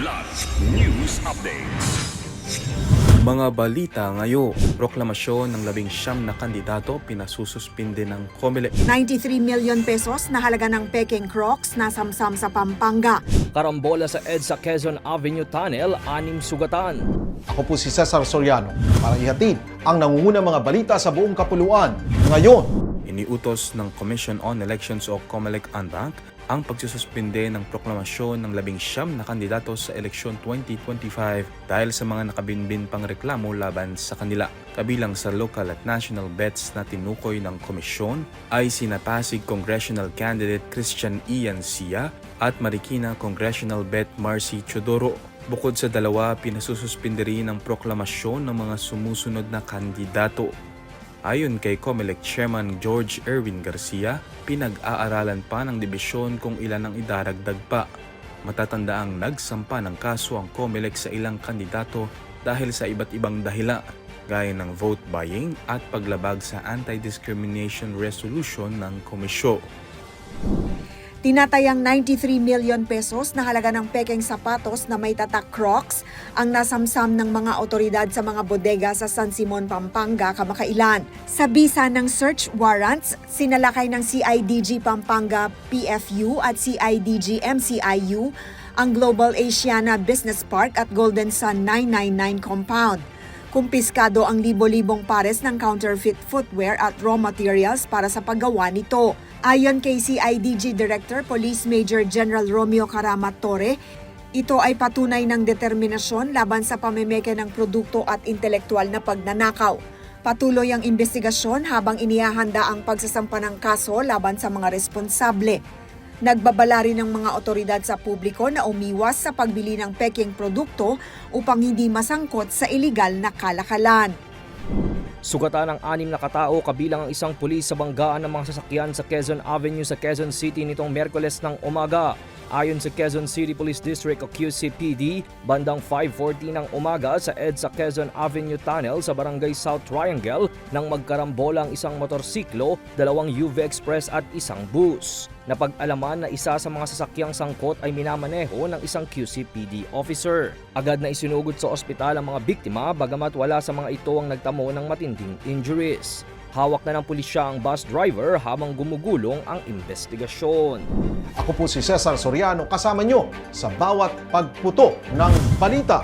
Kidlat News Updates. Mga balita ngayon, proklamasyon ng labing siyam na kandidato pinasususpinde ng COMELEC. 93 million pesos na halaga ng Peking Crocs na samsam sa Pampanga. Karambola sa EDSA Quezon Avenue Tunnel, anim sugatan. Ako po si Cesar Soriano para ihatid ang nangungunang mga balita sa buong kapuluan. Ngayon, Iniutos ng Commission on Elections o COMELEC ANBAC ang pagsususpinde ng proklamasyon ng labing siyam na kandidato sa eleksyon 2025 dahil sa mga nakabinbin pang reklamo laban sa kanila. Kabilang sa local at national bets na tinukoy ng komisyon ay sina Pasig Congressional Candidate Christian Ian Sia at Marikina Congressional Bet Marcy Chodoro. Bukod sa dalawa, pinasususpinde rin ang proklamasyon ng mga sumusunod na kandidato. Ayon kay COMELEC Chairman George Erwin Garcia, pinag-aaralan pa ng dibisyon kung ilan ang idaragdag pa. Matatanda ang nagsampa ng kaso ang COMELEC sa ilang kandidato dahil sa iba't ibang dahila, gaya ng vote buying at paglabag sa anti-discrimination resolution ng komisyon. Tinatayang 93 million pesos na halaga ng Peking sapatos na may tatak Crocs ang nasamsam ng mga otoridad sa mga bodega sa San Simon, Pampanga kamakailan. Sa bisa ng search warrants, sinalakay ng CIDG Pampanga PFU at CIDG MCIU ang Global Asiana Business Park at Golden Sun 999 compound. Kumpiskado ang libo-libong pares ng counterfeit footwear at raw materials para sa paggawa nito. Ayon kay CIDG Director Police Major General Romeo Caramat Torre, ito ay patunay ng determinasyon laban sa pamemeke ng produkto at intelektual na pagnanakaw. Patuloy ang investigasyon habang inihahanda ang pagsasampa ng kaso laban sa mga responsable. Nagbabala rin ng mga otoridad sa publiko na umiwas sa pagbili ng peking produkto upang hindi masangkot sa iligal na kalakalan. Sugatan ng anim na katao kabilang ang isang pulis sa banggaan ng mga sasakyan sa Quezon Avenue sa Quezon City nitong Merkules ng umaga. Ayon sa Quezon City Police District o QCPD, bandang 5.40 ng umaga sa EDSA Quezon Avenue Tunnel sa Barangay South Triangle nang magkarambola ang isang motorsiklo, dalawang UV Express at isang bus. Napag-alaman na isa sa mga sasakyang sangkot ay minamaneho ng isang QCPD officer. Agad na isinugod sa ospital ang mga biktima bagamat wala sa mga ito ang nagtamo ng matinding injuries. Hawak na ng pulisya ang bus driver habang gumugulong ang investigasyon. ako po si Cesar Soriano kasama nyo sa bawat pagputo ng balita.